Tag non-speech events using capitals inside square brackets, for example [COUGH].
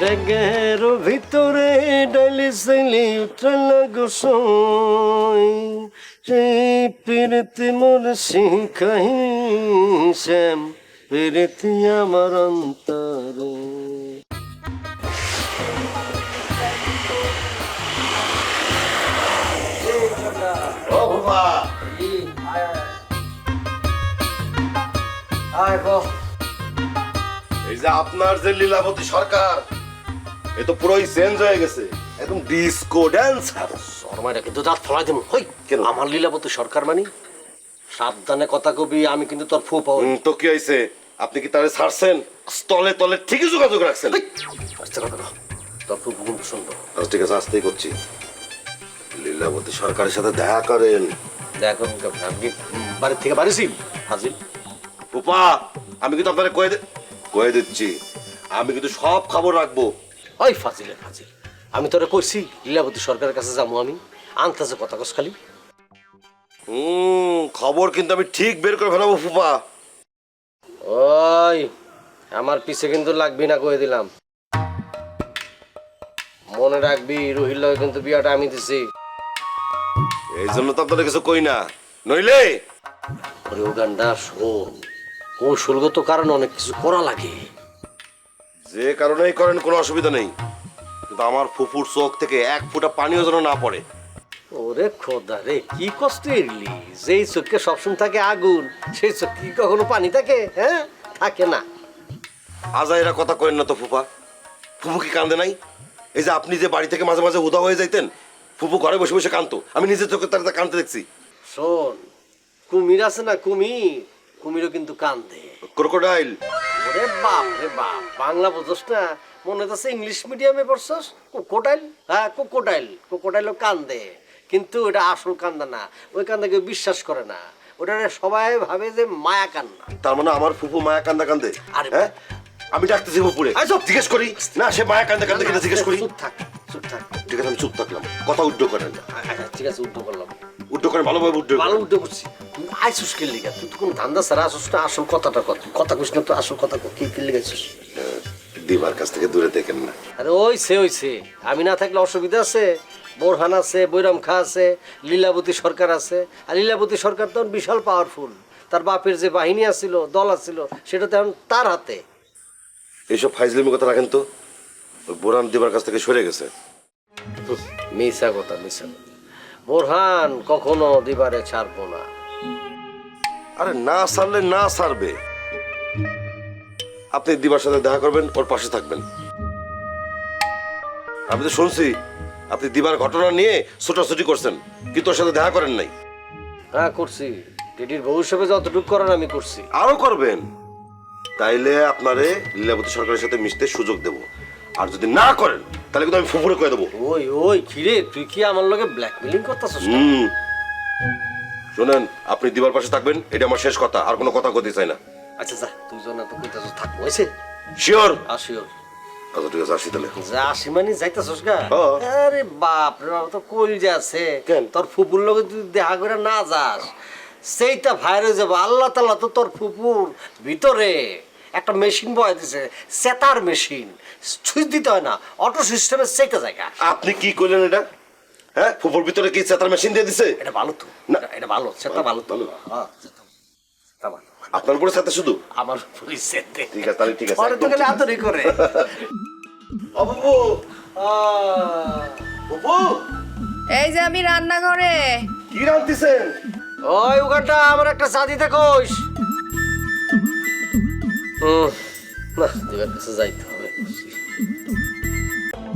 ডেগের ভিতরে ডালি সাইলি উঠলা গোসই সেই পিরতি মোর শিখাই শ্যাম পিরতি আমার অন্তরে। এই যে আপনার যে লীলাবতী সরকার এ তো পুরোই চেঞ্জ হয়ে গেছে। একদম ডিস্কো ড্যান্সার শর্মাটা কিন্তু দাঁত ফলাই দেবো। হই কেন? আমার লীলাবতী সরকার মানি। সাবধানে কথা কবি আমি কিন্তু তোর ফু পাও তো কি হয়েছে আপনি কি তারে ছাড়ছেন? স্থলে তলে ঠিকই যোগাযোগ রাখছেন। আচ্ছা কথা তোর ফু কিন্তু শুনব আচ্ছা, ঠিক আছে আসতেই করছি। লীলাবতী সরকারের সাথে দেখা করেন। দেখো আমি কি বাড়ির থেকে বাড়িছি হাজির। উপা আমি কিন্তু আপনারে কয়ে কয়ে দিচ্ছি। আমি কিন্তু সব খবর রাখব। ওই ফাজিলে ফাজিল। আমি তোরে কইছি লীলাবতী সরকারের কাছে যাব আমি। আনতেছে কথা কস খালি। হুম খবর কিন্তু আমি ঠিক বের করে ফেলাবো ফুপা ওই আমার পিছে কিন্তু লাগবি না কয়ে দিলাম। মনে রাখবি রুহির লগে কিন্তু বিয়াটা আমি দিছি। এই জন্য তো আপনাদের কিছু কই না। নইলে? ওরে উগান্ডা শোন। কৌশলগত কারণে অনেক কিছু করা লাগে। যে কারণেই করেন কোনো অসুবিধা নেই। কিন্তু আমার ফুফুর চোখ থেকে এক ফোঁটা পানিও যেন না পড়ে। ওরে খোদা রে কি কষ্ট এরলি যেই চোখে সবসময় থাকে আগুন সেই চোখ কি কখনো পানি থাকে হ্যাঁ? থাকে না। আজা এরা কথা করেন না তো ফুফা। ফুফু কি কান্দে নাই? এই যে আপনি যে বাড়ি থেকে মাঝে মাঝে উদা হয়ে যাইতেন ফুফু ঘরে বসে বসে কানতো আমি নিজের চোখে তার কানতে দেখছি। শোন কুমির আছে না কুমির? কুমিরও কিন্তু কান্দে। ক্রোকোডাইল। ওরে বাপ রে বাপ বাংলা বুঝোস না মনে হচ্ছে ইংলিশ মিডিয়ামে পড়ছস কোকোটাইল? হ্যাঁ কোকোটাইল কোকোটাইলও কান্দে কিন্তু ওটা আসল কান্দা না ওই কান্দা কেউ বিশ্বাস করে না ওটা সবাই ভাবে যে মায়া কান্না। তার মানে আমার ফুফু মায়া কান্দা কান্দে? আরে হ্যাঁ? আমি ডাকতেছি ফুপুরে চুপ। জিজ্ঞেস করি। না সে মায়া কান্দা কান্দে কিনা জিজ্ঞেস করি। চুপ থাক চুপ থাক। ঠিক আছে আমি চুপ থাকলাম। কথা উড্ড করেন। আচ্ছা ঠিক আছে উল্টো করলাম। উড্ড করেন ভালোভাবে উড্ড ভালো উল্টো করছি। আইসুস কে লিগা তুই তো কোনো ধান্দা ছাড়া আসুস না আসল কথাটা কর কথা কইস না তো আসল কথা কি কি লিগাইছিস দিবার কাছ থেকে দূরে দেখেন না। আরে ওইছে ওইছে। আমি না থাকলে অসুবিধা আছে? বোরহান আছে বৈরাম খা আছে লীলাবতী সরকার আছে। আর লীলাবতী সরকার তো বিশাল পাওয়ারফুল তার বাপের যে বাহিনী আছিল দল আছিল সেটা তো এখন তার হাতে। এইসব ফাইজলিমি কথা রাখেন তো। ওই বোরান দিবার কাছ থেকে সরে গেছে। মিশা কথা মিশা বোরহান কখনো দিবারে ছাড়বো না। আরে না সারলে না সারবে। আপনি দিবার সাথে দেখা করবেন ওর পাশে থাকবেন। আমি তো শুনছি আপনি দিবার ঘটনা নিয়ে ছোটাছুটি করছেন কিন্তু ওর সাথে দেখা করেন নাই। হ্যাঁ করছি। বউ হিসেবে যতটুকু করার আমি করছি। আরও করবেন। তাইলে আপনারে লীলাবতী সরকারের সাথে মিশতে সুযোগ দেব। আর যদি না করেন তাহলে কিন্তু আমি ফুফুরে কয়ে দেবো। ওই ওই কিরে তুই কি আমার লগে ব্ল্যাকমেলিং করতেছিস হুম। শোনেন আপনি দিবার পাশে থাকবেন এটা আমার শেষ কথা আর কোনো কথা কইতে চাই না। আচ্ছা যা তুই জন তো কইতাছিস থাকব হয়েছে শিওর? আসিও আচ্ছা ঠিক আছে আসি তাহলে। যা আসি মানে যাইতাছস গা। আরে বাপ রে বাপ তো কইল যে আছে। কেন? তোর ফুপুর লগে তুই দেখা করে না যাস সেইটা ভাইর যাব। আল্লাহ তাল্লাহ তো তোর ফুপুর ভিতরে একটা মেশিন বয় দিছে সেতার মেশিন। সুইচ দিতে হয় না অটো সিস্টেমে সেইটা জায়গা। আপনি কি করলেন এটা? হ্যাঁ ফুফুর ভিতরে কি চেতার মেশিন দিয়ে দিছে? এটা ভালো তো। না। এটা- ভালো সেটা ভালো তো। হ্যাঁ সেটা সেটা ভালো। আপনার উপরে সাথে শুধু? আমার সেতে ঠিক আছে তাহলে ঠিক আছে পরে তো গেলে আদরই করে। [LAUGHS] এই যে আমি রান্নাঘরে। কি রাঁধতেছেন ওই ওখানটা আমার একটা চা দিতে কইস হুম, না দিবার কাছে যাইতে।